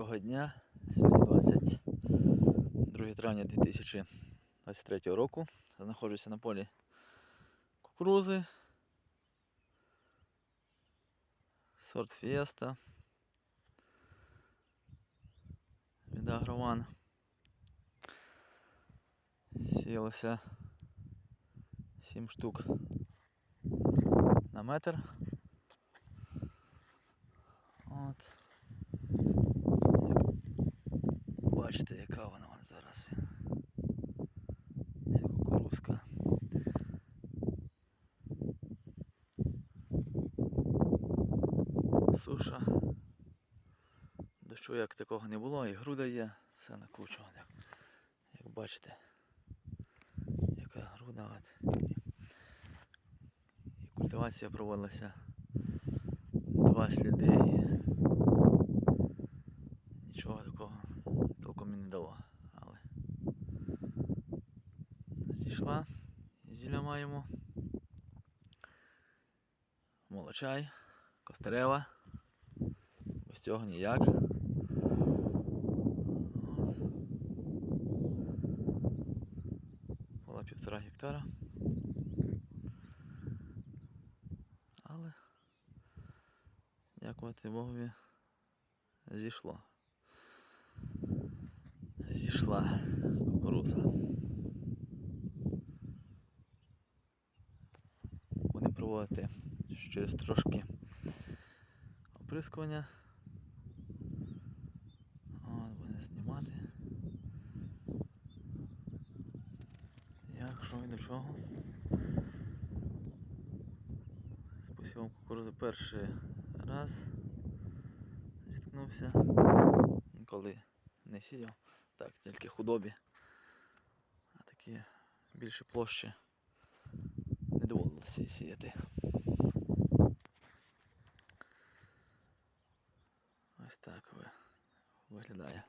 Доброго дня. Сьогодні 22 травня 2023 року. Знаходжуся на полі кукурузи. Сорт Фіеста. Від Агрован. Сіялося 7 штук на метр. От. Бачите, яка вона вон зараз. Ця кукурузка. Суша. Дощу як такого не було, і груда є, все на кучу. Як, як бачите, яка груда. От. І культивація проводилася. Два сліди і нічого такого толком і не дало. Але зійшла, зілля маємо. Молочай, костерева. Без цього ніяк. От. Була півтора гектара. Але дякувати Богові зійшло. Зійшла кукуруза. Проводити через трошки оприскування. От, будемо знімати. Як, що і до чого. З посівом кукурузи перший раз зіткнувся, коли не сіяв, так, тільки худобі, а такі більші площі доводилося сіяти. Ось так ви виглядає.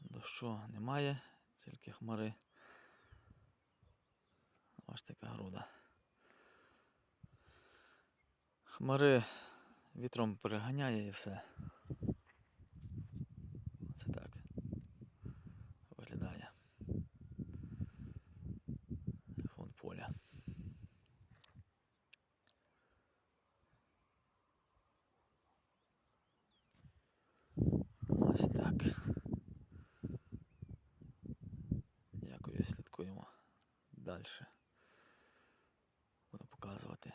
Дощу немає, тільки хмари. Ось така груда. Хмари вітром переганяє і все. Оце так виглядає. Фон поля. Ось так. Дякую, слідкуємо далі. Буду показувати.